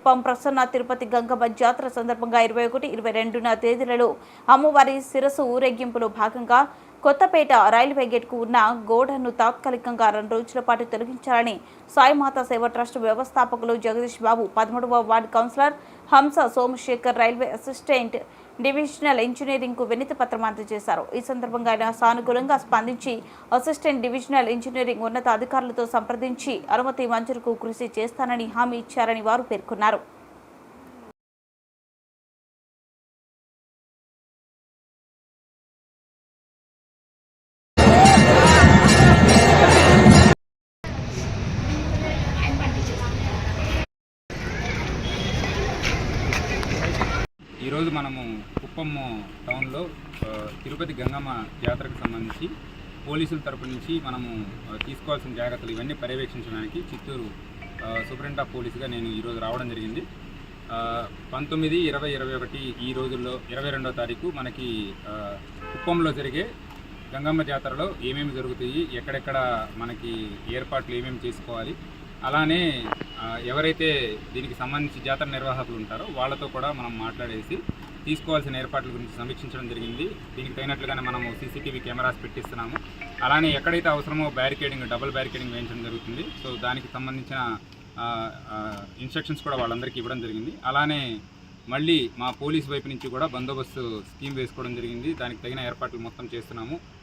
కుప్పం ప్రసన్న తిరుపతి గంగమ్మ జాతర సందర్భంగా ఇరవై ఒకటి ఇరవై రెండున తేదీలలో అమ్మవారి శిరసు ఊరేగింపులో భాగంగా కొత్తపేట రైల్వే గేట్కు ఉన్న గోడను తాత్కాలికంగా రెండు రోజుల పాటు తొలగించాలని సాయిమాత సేవ ట్రస్ట్ వ్యవస్థాపకులు జగదీష్ బాబు పదమూడవ ward councillor Hamsa Somashekar railway assistant divisional ఇంజనీరింగ్కు వినతి పత్రం అందజేశారు. ఈ సందర్భంగా ఆయన సానుకూలంగా స్పందించి అసిస్టెంట్ డివిజనల్ ఇంజనీరింగ్ ఉన్నత అధికారులతో సంప్రదించి అనుమతి మంజూరుకు కృషి చేస్తానని హామీ ఇచ్చారని వారు పేర్కొన్నారు. ఈరోజు మనము కుప్పం టౌన్లో తిరుపతి గంగమ్మ జాతరకు సంబంధించి పోలీసుల తరపు నుంచి మనము తీసుకోవాల్సిన జాగ్రత్తలు ఇవన్నీ పర్యవేక్షించడానికి చిత్తూరు ఆ, ఆఫ్ పోలీసుగా నేను ఈరోజు రావడం జరిగింది. పంతొమ్మిది ఇరవై ఇరవై ఒకటి ఈ రోజుల్లో ఇరవై రెండో తారీఖు మనకి కుప్పంలో జరిగే గంగమ్మ జాతరలో ఏమేమి జరుగుతాయి ఎక్కడెక్కడ మనకి ఏర్పాట్లు ఏమేమి చేసుకోవాలి అలానే ఎవరైతే దీనికి సంబంధించి జాతర నిర్వాహకులు ఉంటారో వాళ్ళతో కూడా మనం మాట్లాడేసి తీసుకోవాల్సిన ఏర్పాట్ల గురించి సమీక్షించడం జరిగింది. దీనికి తగినట్లుగానే మనము సీసీటీవీ కెమెరాస్ పెట్టిస్తున్నాము. అలానే ఎక్కడైతే అవసరమో బ్యారికేడింగ్ డబుల్ బ్యారికేడింగ్ వేయించడం జరుగుతుంది. సో దానికి సంబంధించిన ఇన్స్ట్రక్షన్స్ కూడా వాళ్ళందరికీ ఇవ్వడం జరిగింది. అలానే మళ్ళీ మా పోలీస్ వైపు నుంచి కూడా బందోబస్తు స్కీమ్ వేసుకోవడం జరిగింది. దానికి తగిన ఏర్పాట్లు మొత్తం చేస్తున్నాము.